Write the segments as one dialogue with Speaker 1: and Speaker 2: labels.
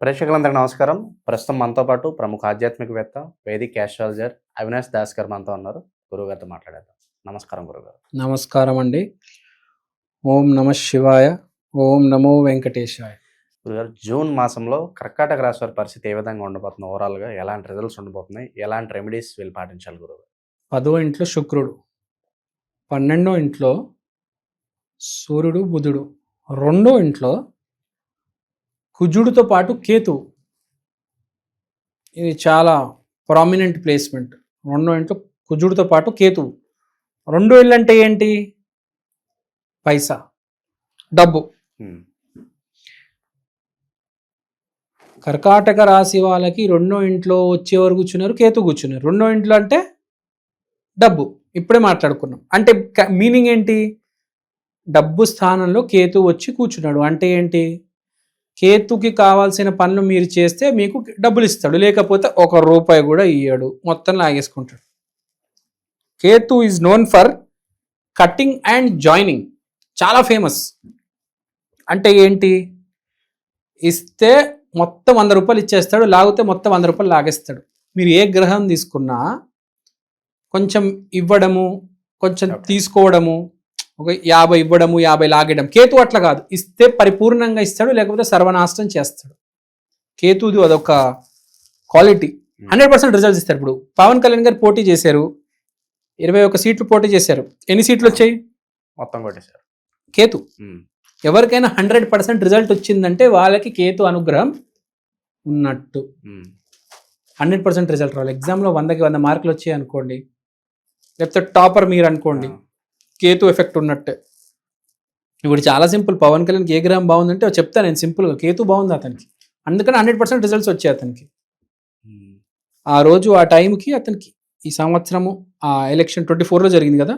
Speaker 1: ప్రేక్షకులందరికీ నమస్కారం. ప్రస్తుతం మనతో పాటు ప్రముఖ ఆధ్యాత్మికవేత్త వేదిక్ ఆస్ట్రాలజర్ అవినాష్ దాస్ గారు మనతో ఉన్నారు. గురువుగారితో మాట్లాడేద్దాం. నమస్కారం గురుగారు
Speaker 2: నమస్కారం అండి. ఓం నమ శివాయ ఓం నమో వెంకటేశాయ.
Speaker 1: గురుగారు జూన్ మాసంలో కర్కాటక రాశి వారి పరిస్థితి ఏ విధంగా ఉండబోతుంది? ఓవరాల్గా ఎలాంటి రిజల్ట్స్ ఉండబోతున్నాయి? ఎలాంటి రెమెడీస్ వీళ్ళు పాటించాలి గురువు
Speaker 2: పదో ఇంట్లో శుక్రుడు పన్నెండో ఇంట్లో సూర్యుడు బుధుడు రెండో ఇంట్లో కుజుడితో పాటు కేతు. ఇది చాలా ప్రామినెంట్ ప్లేస్మెంట్ రెండో ఇంట్లో కుజుడితో పాటు కేతు. రెండో ఇల్లు అంటే ఏంటి? పైసా. డబ్బు. కర్కాటక రాశి వాళ్ళకి రెండో ఇంట్లో వచ్చేవారు కూర్చున్నారు కేతు కూర్చున్నారు. రెండో ఇంట్లో అంటే డబ్బు. ఇప్పుడే మాట్లాడుకున్నాం. అంటే మీనింగ్ ఏంటి? డబ్బు స్థానంలో కేతు వచ్చి కూర్చున్నాడు. అంటే ఏంటి? కేతుకి కావాల్సిన పనులు మీరు చేస్తే మీకు డబ్బులు ఇస్తాడు లేకపోతే ఒక రూపాయి కూడా ఇయ్యాడు. మొత్తం లాగేసుకుంటాడు. Ketu is known for cutting and joining చాలా ఫేమస్ అంటే ఏంటి? ఇస్తే మొత్తం వంద రూపాయలు ఇచ్చేస్తాడు. లాగితే మొత్తం వంద రూపాయలు లాగేస్తాడు. మీరు ఏ గ్రహం తీసుకున్నా కొంచెం ఇవ్వడము కొంచెం. తీసుకోవడము ఒక యాభై ఇవ్వడము యాభై లాగడం కేతు అట్లా కాదు. ఇస్తే పరిపూర్ణంగా ఇస్తాడు లేకపోతే సర్వనాశనం చేస్తాడు. కేతుది అదొక క్వాలిటీ. హండ్రెడ్ పర్సెంట్ రిజల్ట్స్ ఇస్తారు. ఇప్పుడు పవన్ కళ్యాణ్ గారు పోటీ చేశారు. ఇరవై ఒక సీట్లు పోటీ చేశారు. ఎన్ని సీట్లు వచ్చాయి?
Speaker 1: మొత్తం కొట్టేశారు.
Speaker 2: కేతు. ఎవరికైనా హండ్రెడ్ పర్సెంట్ రిజల్ట్ వచ్చిందంటే వాళ్ళకి కేతు అనుగ్రహం ఉన్నట్టు. హండ్రెడ్ పర్సెంట్ రిజల్ట్ రావాలి. ఎగ్జామ్లో వందకి వంద మార్కులు వచ్చాయి అనుకోండి. లేకపోతే టాపర్ మీరు అనుకోండి. కేతు ఎఫెక్ట్ ఉన్నట్టే. ఇప్పుడు చాలా సింపుల్ పవన్ కళ్యాణ్కి ఏ గ్రహం బాగుందంటే చెప్తాను నేను సింపుల్గా కేతు బాగుంది అతనికి. అందుకని హండ్రెడ్ పర్సెంట్ రిజల్ట్స్ వచ్చాయి అతనికి. ఆ రోజు ఆ టైంకి అతనికి ఈ సంవత్సరము ఆ ఎలక్షన్ ట్వంటీ ఫోర్లో జరిగింది కదా?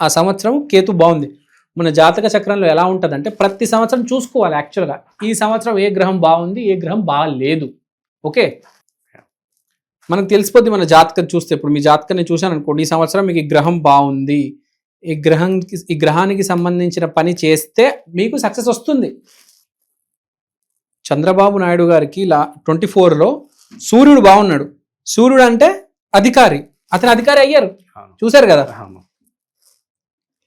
Speaker 2: ఆ సంవత్సరం కేతు బాగుంది. మన జాతక చక్రంలో ఎలా ఉంటుందంటే ప్రతి సంవత్సరం చూసుకోవాలి యాక్చువల్గా. ఈ సంవత్సరం ఏ గ్రహం బాగుంది ఏ గ్రహం బాగాలేదు. ఓకే? మనకు తెలిసిపోద్ది మన జాతకం చూస్తే. ఇప్పుడు మీ జాతకాన్ని చూశాను అనుకోండి ఈ సంవత్సరం మీకు ఈ గ్రహం బాగుంది. ఈ గ్రహానికి ఈ గ్రహానికి సంబంధించిన పని చేస్తే మీకు సక్సెస్ వస్తుంది. చంద్రబాబు నాయుడు గారికి లా ట్వంటీ ఫోర్లో సూర్యుడు బాగున్నాడు. సూర్యుడు అంటే అధికారి. అతను అధికారి అయ్యారు. చూశారు కదా?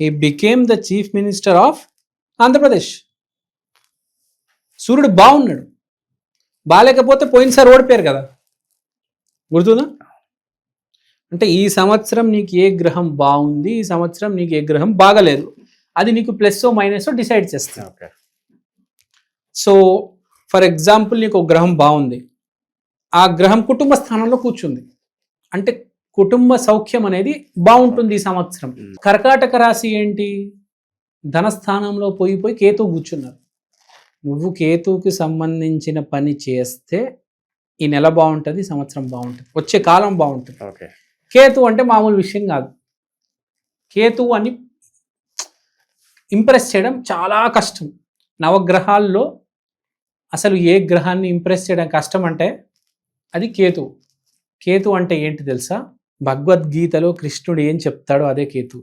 Speaker 2: He became the chief minister of Andhra Pradesh సూర్యుడు బాగున్నాడు. బాగాలేకపోతే పోయినసారి ఓడిపోయారు కదా? గుర్తుందా? అంటే ఈ సంవత్సరం నీకు ఏ గ్రహం బాగుంది ఈ సంవత్సరం నీకు ఏ గ్రహం బాగలేదు. అది నీకు ప్లస్ మైనస్ డిసైడ్ చేస్తుంది.
Speaker 1: ఓకే.
Speaker 2: సో ఫర్ ఎగ్జాంపుల్ నీకు ఒక గ్రహం బాగుంది. ఆ గ్రహం కుటుంబ స్థానంలో కూర్చుంది. అంటే కుటుంబ సౌఖ్యం అనేది బాగుంటుంది ఈ సంవత్సరం. కర్కాటక రాశి ఏంటి? ధనస్థానంలో పోయి పోయి కేతు కూర్చున్నారు. నువ్వు కేతువుకి సంబంధించిన పని చేస్తే ఈ నెల బాగుంటుంది సంవత్సరం బాగుంటుంది వచ్చే కాలం బాగుంటుంది.
Speaker 1: ఓకే.
Speaker 2: కేతు అంటే మామూలు విషయం కాదు. కేతు అని ఇంప్రెస్ చేయడం చాలా కష్టం. నవగ్రహాల్లో అసలు ఏ గ్రహాన్ని ఇంప్రెస్ చేయడం కష్టం అంటే అది కేతు. కేతు అంటే ఏంటి తెలుసా? భగవద్గీతలో కృష్ణుడు ఏం చెప్తాడో అదే కేతు.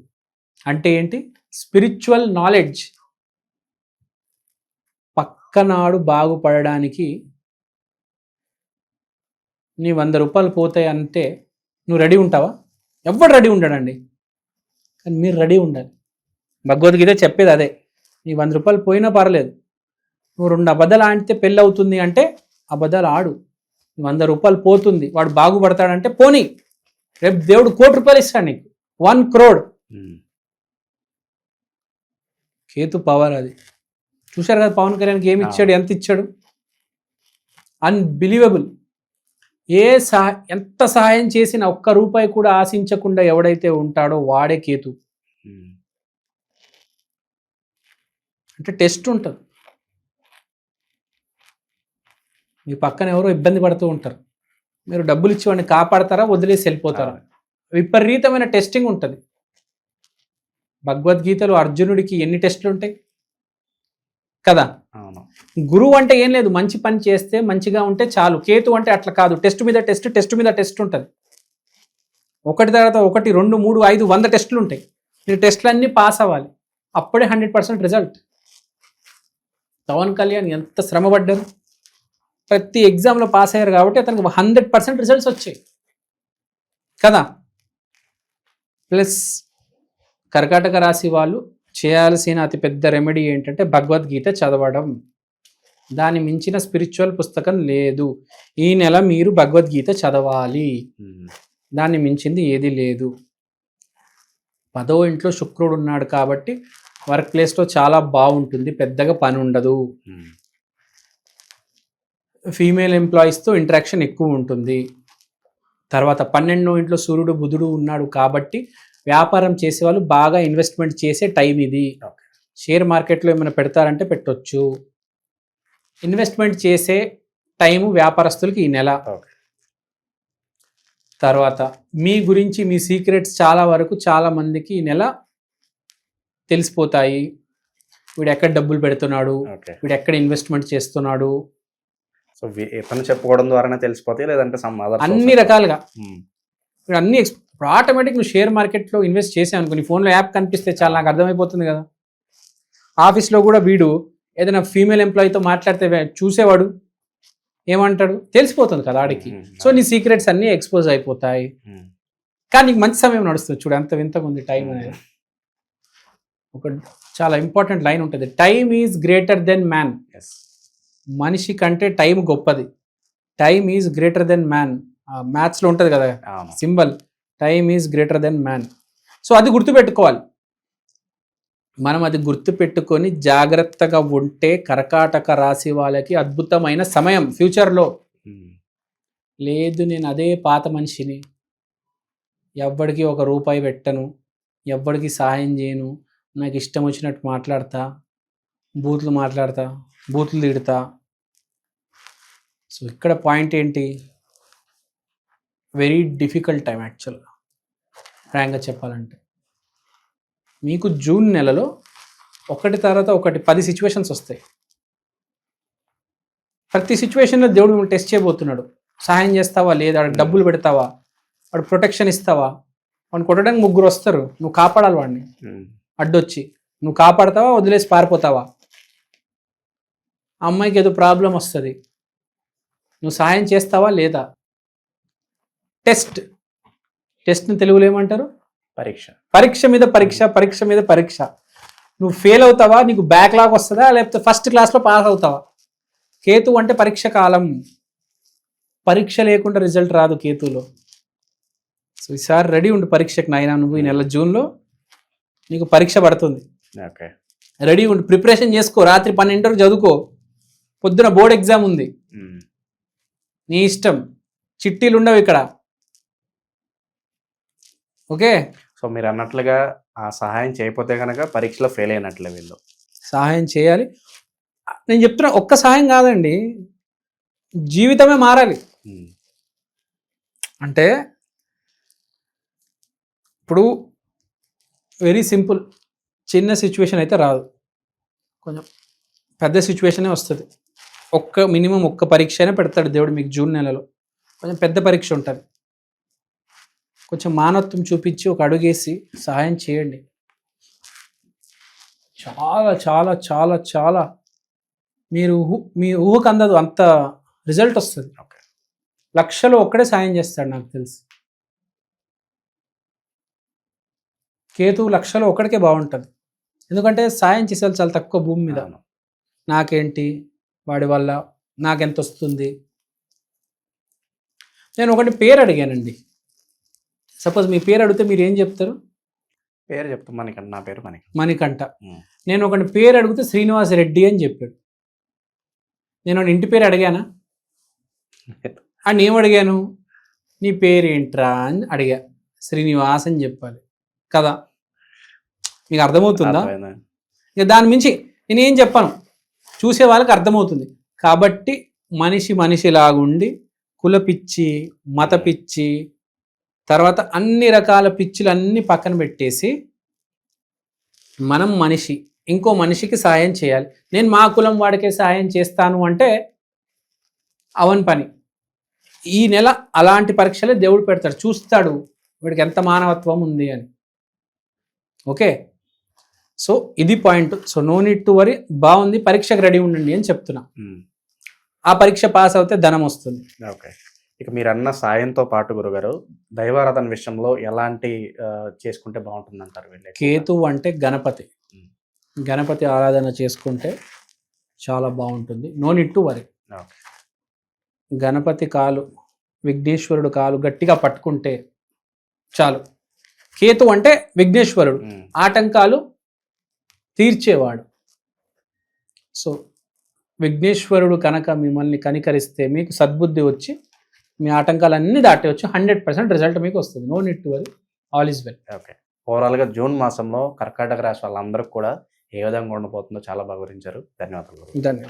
Speaker 2: అంటే ఏంటి? స్పిరిచువల్ నాలెడ్జ్ పక్కనాడు బాగుపడడానికి నీ వంద రూపాయలు పోతాయి అంటే నువ్వు రెడీ ఉంటావా? ఎవడు రెడీ ఉండడండి? కానీ మీరు రెడీ ఉండాలి. భగవద్గీత చెప్పేది అదే. నీ వంద రూపాయలు పోయినా పర్లేదు. నువ్వు రెండు అబద్ధాలు ఆడితే పెళ్ళి అవుతుంది అంటే అబద్ధాలు ఆడు. నీ వంద రూపాయలు పోతుంది. వాడు బాగుపడతాడంటే పోనీ. రేపు దేవుడు కోటి రూపాయలు ఇస్తాడు నీకు. వన్ క్రోడ్. కేతు పవర్ అది. చూశారు కదా పవన్ కళ్యాణ్కి ఏమి ఇచ్చాడు? ఎంత ఇచ్చాడు? అన్బిలీవబుల్. ఏ సహా ఎంత సహాయం చేసినా ఒక్క రూపాయి కూడా ఆశించకుండా ఎవడైతే ఉంటాడో వాడే కేతు. అంటే టెస్ట్ ఉంటుంది. మీ పక్కన ఎవరో ఇబ్బంది పడుతూ ఉంటారు. మీరు డబ్బులు ఇచ్చి వాడిని కాపాడతారా వదిలేసి వెళ్ళిపోతారా? విపరీతమైన టెస్టింగ్ ఉంటుంది. భగవద్గీతలో అర్జునుడికి ఎన్ని టెస్టులు ఉంటాయి కదా?
Speaker 1: అవును.
Speaker 2: గురువు అంటే ఏం లేదు. మంచి పని చేస్తే మంచిగా ఉంటే చాలు. కేతు అంటే అట్లా కాదు. టెస్ట్ మీద టెస్ట్ టెస్ట్ మీద టెస్ట్ ఉంటుంది. ఒకటి తర్వాత ఒకటి రెండు మూడు ఐదు వంద టెస్టులు ఉంటాయి. మీరు టెస్టులన్నీ పాస్ అవ్వాలి. అప్పుడే hundred percent result. Pawan Kalyan ఎంత శ్రమ పడ్డారు ప్రతి ఎగ్జామ్లో పాస్ అయ్యారు కాబట్టి అతనికి హండ్రెడ్ పర్సెంట్ రిజల్ట్స్ వచ్చాయి. కదా? ప్లస్ కర్కాటక రాశి వాళ్ళు చేయాల్సిన అతిపెద్ద రెమెడీ ఏంటంటే భగవద్గీత చదవడం. దాని మించిన స్పిరిచువల్ పుస్తకం లేదు. ఈ నెల మీరు భగవద్గీత చదవాలి. దాన్ని మించింది ఏది లేదు. పదో ఇంట్లో శుక్రుడు ఉన్నాడు కాబట్టి వర్క్ ప్లేస్లో చాలా బాగుంటుంది. పెద్దగా పని ఉండదు. ఫీమేల్ ఎంప్లాయీస్తో ఇంటరాక్షన్ ఎక్కువ ఉంటుంది. తర్వాత పన్నెండో ఇంట్లో సూర్యుడు బుధుడు ఉన్నాడు కాబట్టి వ్యాపారం చేసే వాళ్ళు బాగా ఇన్వెస్ట్మెంట్ చేసే టైం ఇది. షేర్ మార్కెట్లో ఏమైనా పెడతారంటే పెట్టొచ్చు. ఇన్వెస్ట్మెంట్ చేసే టైము వ్యాపారస్తులకి ఈ నెల. తర్వాత మీ గురించి మీ సీక్రెట్స్ చాలా వరకు చాలా మందికి ఈ నెల తెలిసిపోతాయి. వీడు ఎక్కడ డబ్బులు పెడుతున్నాడు? వీడు ఎక్కడ ఇన్వెస్ట్మెంట్ చేస్తున్నాడు?
Speaker 1: సో చెప్పుకోవడం ద్వారానే తెలిసిపోతాయి లేదంటే
Speaker 2: అన్ని రకాలుగా. అన్ని ఇప్పుడు ఆటోమేటిక్ నువ్వు షేర్ మార్కెట్లో ఇన్వెస్ట్ చేసావు అనుకో నీ ఫోన్లో యాప్ కనిపిస్తే చాలా నాకు అర్థమైపోతుంది కదా. ఆఫీస్లో కూడా వీడు ఏదైనా ఫీమేల్ ఎంప్లాయీతో మాట్లాడితే చూసేవాడు. ఏమంటాడు? తెలిసిపోతుంది కదా ఆడికి. సో నీ సీక్రెట్స్ అన్నీ ఎక్స్పోజ్ అయిపోతాయి. కానీ నీకు మంచి సమయం నడుస్తుంది. చూడు ఎంత వింతగా ఉంది టైం అనేది ఒక చాలా ఇంపార్టెంట్ లైన్ ఉంటుంది. Time is greater than man మనిషి కంటే టైం గొప్పది. Time is greater than man మ్యాథ్స్లో ఉంటుంది కదా symbol time is greater than man so అది గుర్తుపెట్టుకోవాలి. మనం అది గుర్తుపెట్టుకొని జాగ్రత్తగా ఉంటే కర్కాటక రాశి వాళ్ళకి అద్భుతమైన సమయం ఫ్యూచర్లో. లేదు నేను అదే పాత మనిషిని. ఎవ్వడికి ఒక రూపాయి పెట్టను. ఎవ్వడికి సహాయం చేయను. నాకు ఇష్టం వచ్చినట్టు మాట్లాడతా. బూతులు మాట్లాడతా. బూతులు తిడతా. సో ఇక్కడ పాయింట్ ఏంటి? వెరీ డిఫికల్ట్ టైం యాక్చువల్గా ఫ్రాంక్గా చెప్పాలంటే. మీకు జూన్ నెలలో ఒకటి తర్వాత ఒకటి పది సిచ్యువేషన్స్ వస్తాయి. ప్రతి సిచ్యువేషన్లో దేవుడు మిమ్మల్ని టెస్ట్ చేయబోతున్నాడు. సహాయం చేస్తావా? లేదా వాడికి డబ్బులు పెడతావా? వాడు ప్రొటెక్షన్ ఇస్తావా? వాడిని కొట్టడానికి ముగ్గురు వస్తారు. నువ్వు కాపాడాలి వాడిని. అడ్డొచ్చి. నువ్వు కాపాడతావా? వదిలేసి పారిపోతావా? అమ్మాయికి ఏదో ప్రాబ్లం వస్తుంది. నువ్వు సహాయం చేస్తావా? లేదా? టెస్ట్. టెస్ట్ని తెలుగులో ఏమంటారు?
Speaker 1: పరీక్ష.
Speaker 2: పరీక్ష మీద పరీక్ష పరీక్ష మీద పరీక్ష. నువ్వు ఫెయిల్ అవుతావా? నీకు బ్యాక్లాగ్ వస్తుందా? లేకపోతే ఫస్ట్ క్లాస్లో పాస్ అవుతావా? కేతు అంటే పరీక్ష కాలం. పరీక్ష లేకుండా రిజల్ట్ రాదు కేతులో. సో ఈసారి రెడీ ఉండు పరీక్షకు నాయన. నువ్వు ఈ నెల జూన్లో నీకు పరీక్ష పడుతుంది.
Speaker 1: ఓకే.
Speaker 2: రెడీ ఉండు. ప్రిపరేషన్ చేసుకో. రాత్రి పన్నెండు చదువుకో. పొద్దున బోర్డ్ ఎగ్జామ్ ఉంది. నీ ఇష్టం. చిట్టీలు ఉండవు ఇక్కడ. ఓకే.
Speaker 1: సో మీరు అన్నట్లుగా ఆ సహాయం చేయకపోతే కనుక పరీక్షలో ఫెయిల్ అయినట్లే వీళ్ళు.
Speaker 2: సహాయం చేయాలి. నేను చెప్తున్నా ఒక్క సహాయం కాదండి. జీవితమే మారాలి. అంటే ఇప్పుడు వెరీ సింపుల్. చిన్న సిచ్యువేషన్ అయితే రాదు. కొంచెం పెద్ద సిచ్యువేషనే వస్తుంది. ఒక్క మినిమం ఒక్క పరీక్ష అయినా పెడతాడు దేవుడు మీకు జూన్ నెలలో. కొంచెం పెద్ద పరీక్ష ఉంటుంది. కొంచెం మానవత్వం చూపించి ఒక అడుగేసి సహాయం చేయండి. చాలా చాలా చాలా చాలా. మీరు ఊహ మీ ఊహకు అందదు అంత రిజల్ట్ వస్తుంది. లక్షలో ఒక్కడే సాయం చేస్తాడు నాకు తెలిసి. కేతువు లక్షలో ఒక్కడికే బాగుంటుంది. ఎందుకంటే సాయం చేసే చాలా తక్కువ భూమి మీద. నాకేంటి? వాడి వల్ల నాకెంత వస్తుంది? నేను ఒకటి పేరు అడిగానండి. సపోజ్ మీ పేరు అడిగితే మీరు ఏం చెప్తారు?
Speaker 1: పేరు చెప్తాం మనకి నా పేరు మనకి
Speaker 2: మణికంఠ. నేను ఒకటి పేరు అడిగితే శ్రీనివాస్ రెడ్డి అని చెప్పాడు. నేను ఇంటి పేరు అడిగానా? అని ఏం అడిగాను? నీ పేరు ఏంట్రా అని అడిగా. శ్రీనివాస్ అని చెప్పాలి. కదా? మీకు అర్థమవుతుందా? ఇక దాని మించి నేనేం చెప్పను. చూసే వాళ్ళకి అర్థమవుతుంది. కాబట్టి మనిషి మనిషిలాగుండి కుల పిచ్చి మత పిచ్చి తర్వాత అన్ని రకాల పిచ్చులు అన్ని పక్కన పెట్టేసి మనం మనిషి ఇంకో మనిషికి సాయం చేయాలి. నేను మా కులం వాడికే సాయం చేస్తాను అంటే అవని పని. ఈ నెల అలాంటి పరీక్షలే దేవుడు పెడతాడు. చూస్తాడు వీడికి ఎంత మానవత్వం ఉంది అని. ఓకే? సో ఇది point. So no need to worry. బాగుంది. పరీక్షకు రెడీ ఉండండి అని చెప్తున్నా. ఆ పరీక్ష పాస్ అవుతే ధనం వస్తుంది.
Speaker 1: ఓకే. ఇక మీరు అన్న సాయంతో పాటు గురుగారు దైవారాధన విషయంలో ఎలాంటి చేసుకుంటే బాగుంటుంది అంటారు వీళ్ళు
Speaker 2: కేతు అంటే గణపతి. గణపతి ఆరాధన చేసుకుంటే చాలా బాగుంటుంది. No need to worry. Ganapati కాలు విఘ్నేశ్వరుడు కాలు గట్టిగా పట్టుకుంటే చాలు. కేతు అంటే విఘ్నేశ్వరుడు. ఆటంకాలు తీర్చేవాడు. సో విఘ్నేశ్వరుడు కనుక మిమ్మల్ని కనికరిస్తే మీకు సద్బుద్ధి వచ్చి మీ ఆటంకాలన్నీ దాటవచ్చు హండ్రెడ్ పర్సెంట్ రిజల్ట్ మీకు వస్తుంది. No need to worry. All is well.
Speaker 1: Okay. ఓవరాల్గా జూన్ మాసంలో కర్కాటక రాశి వాళ్ళందరికీ కూడా ఏ విధంగా ఉండబోతుందో చాలా బాగా వివరించారు. ధన్యవాదాలు.
Speaker 2: ధన్యవాదాలు.